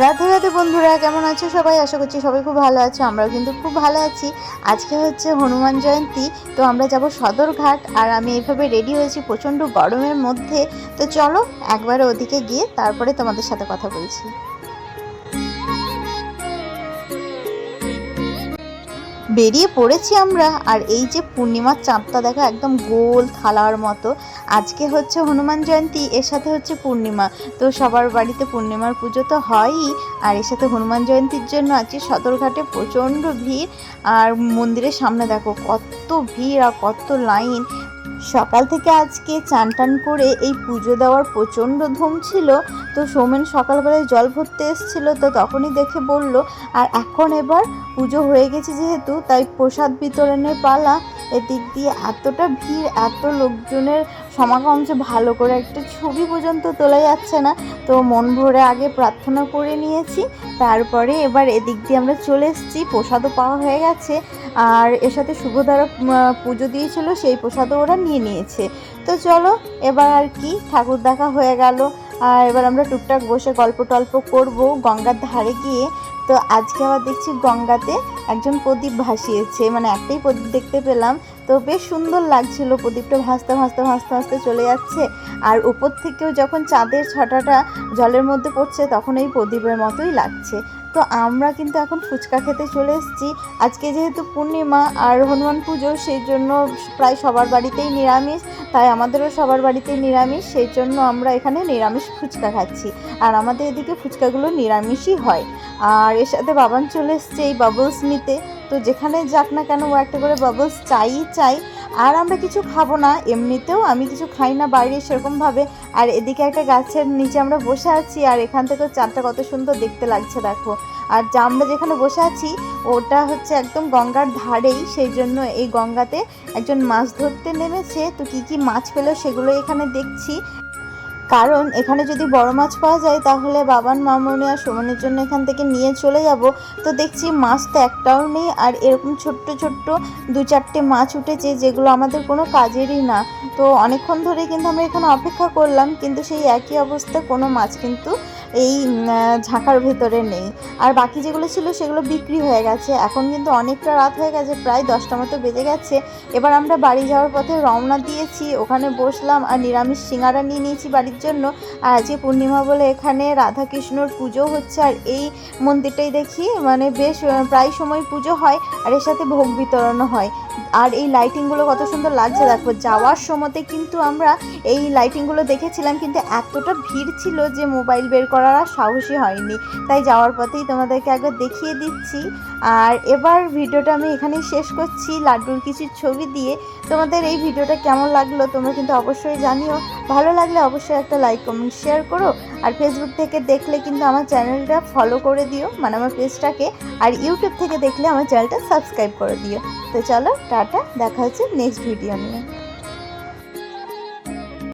রাধে রাধে বন্ধুরা, কেমন আছো সবাই? আশা করছি সবাই খুব ভালো আছো, আমরাও কিন্তু খুব ভালো আছি। আজকে হচ্ছে হনুমান জয়ন্তী, তো আমরা যাব সদরঘাট, আর আমি এইভাবে রেডি হয়েছি প্রচণ্ড গরমের মধ্যে। তো চলো একবারে ওদিকে গিয়ে তারপরে তোমাদের সাথে কথা বলছি। বেরিয়ে পড়েছি আমরা, আর এই যে পূর্ণিমার চাঁদটা দেখা একদম গোল থালার মতো। আজকে হচ্ছে হনুমান জয়ন্তী, এর সাথে হচ্ছে পূর্ণিমা। তো সবার বাড়িতে পূর্ণিমার পুজো তো হয়ই, আর এর সাথে হনুমান জয়ন্তীর জন্য আজকে সদরঘাটে প্রচণ্ড ভিড়। আর মন্দিরের সামনে দেখো কত ভিড় আর কত লাইন। সকাল থেকে আজকে চান টান করে এই পুজো দেওয়ার প্রচণ্ড ধুম ছিল। তো সৌমেন সকালবেলায় জল ভরতে এসেছিল, তো তখনই দেখে বলল, আর এখন এবার পুজো হয়ে গেছে যেহেতু, তাই প্রসাদ বিতরণের পালা। এদিক দিয়ে এতটা ভিড়, এত লোকজনের সমাগম যে ভালো করে একটা ছবি পর্যন্ত তোলা যাচ্ছে না। তো মন ভরে আগে প্রার্থনা করে নিয়েছি তারপরে এবার এদিক দিয়ে আমরা চলে এসেছি। প্রসাদও পাওয়া হয়ে গেছে। আর এর সাথে শুভধারা পুজো দিয়েছিল, সেই প্রসাদও ওরা নিয়ে নিয়েছে। তো চলো, এবার আর কি, ঠাকুর দেখা হয়ে গেল। আর এবার আমরা টুকটাক বসে গল্প টল্প করব গঙ্গার ধারে গিয়ে। তো আজকে আবার দেখছি গঙ্গাতে একজন প্রদীপ ভাসিয়েছে। মানে একটাই প্রদীপ দেখতে পেলাম। তো বেশ সুন্দর লাগছিল। প্রদীপটা ভাসতে ভাসতে ভাসতে ভাসতে চলে যাচ্ছে। আর উপর থেকেও যখন চাঁদের ছটাটা জলের মধ্যে পড়ছে, তখন এই প্রদীপের মতোই লাগছে। তো আমরা কিন্তু এখন ফুচকা খেতে চলে এসেছি। আজকে যেহেতু পূর্ণিমা আর হনুমান পুজো, সেই জন্য প্রায় সবার বাড়িতেই নিরামিষ। তাই আমাদেরও সবার বাড়িতেই নিরামিষ, সেই জন্য আমরা এখানে নিরামিষ ফুচকা খাচ্ছি। আর আমাদের এদিকে ফুচকাগুলো নিরামিষই হয়। আর এর সাথে বাবান চলে এসছে এই বাবলস নিতে। তো যেখানে যাক না কেন ও একটা করে বাবলস চাই চাই। আর আমরা কিছু খাব না, এমনিতেও আমি কিছু খাই না বাইরে সেরকমভাবে। আর এদিকে একটা গাছের নিচে আমরা বসে আছি, আর এখান থেকেও চাঁদটা কত সুন্দর দেখতে লাগছে, দেখো। আর যা আমরা যেখানে বসে আছি, ওটা হচ্ছে একদম গঙ্গার ধারেই। সেই জন্য এই গঙ্গাতে একজন মাছ ধরতে নেমেছে। তো কি কি মাছ পেল সেগুলো এখানে দেখছি। কারণ এখানে যদি বড় মাছ পাওয়া যায়, তাহলে বাবান, মামনি আর সুমনের জন্য এখান থেকে নিয়ে চলে যাব। তো দেখছি মাছ তো একটাও নেই, আর এরকম ছোট্ট ছোট্ট দু চারটে মাছ উঠেছে, যেগুলো আমাদের কোনো কাজেরই না। তো অনেকক্ষণ ধরে কিন্তু আমরা এখানে অপেক্ষা করলাম, কিন্তু সেই একই অবস্থা কোনো মাছ কিন্তু এই ঝাঁকার ভেতরে নেই। আর বাকি যেগুলো ছিল সেগুলো বিক্রি হয়ে গেছে। এখন কিন্তু অনেকটা রাত হয়ে গেছে, প্রায় দশটা মতো বেজে গেছে। এবার আমরা বাড়ি যাওয়ার পথে রওনা দিয়েছি, ওখানে বসলাম আর নিরামিষ সিঙ্গারা নিয়ে নিয়েছি বাড়ির জন্য। আর আজকে পূর্ণিমা বলে এখানে রাধা কৃষ্ণর পুজো হচ্ছে, আর এই মন্দিরটাই দেখি মানে বেশ প্রায় সময় পুজো হয়, আর এর সাথে ভোগ বিতরণও হয়। আর এই লাইটিংগুলো কত সুন্দর লাগছে। দেখো, যাওয়ার সময়তে কিন্তু আমরা এই লাইটিংগুলো দেখেছিলাম, কিন্তু এতটা ভিড় ছিল যে মোবাইল বের করার আর সাহসই হয়নি। তাই যাওয়ার পথেই তোমাদেরকে একবার দেখিয়ে দিচ্ছি। আর এবার ভিডিওটা আমি এখানেই শেষ করছি। লাড্ডুর কিছু ছবি দিয়ে তোমাদের এই ভিডিওটা কেমন লাগল তোমরা কিন্তু অবশ্যই জানিও। ভালো লাগলে অবশ্যই একটা লাইক কমেন্ট শেয়ার করো। আর ফেসবুক থেকে দেখলে কিন্তু আমার চ্যানেলটা ফলো করে দিও মানে আমার পেজটাকে আর ইউটিউব থেকে দেখলে আমার চ্যানেলটা সাবস্ক্রাইব করে দিও। তো চলো টাটা দেখা হচ্ছে নেক্সট ভিডিও নিয়ে।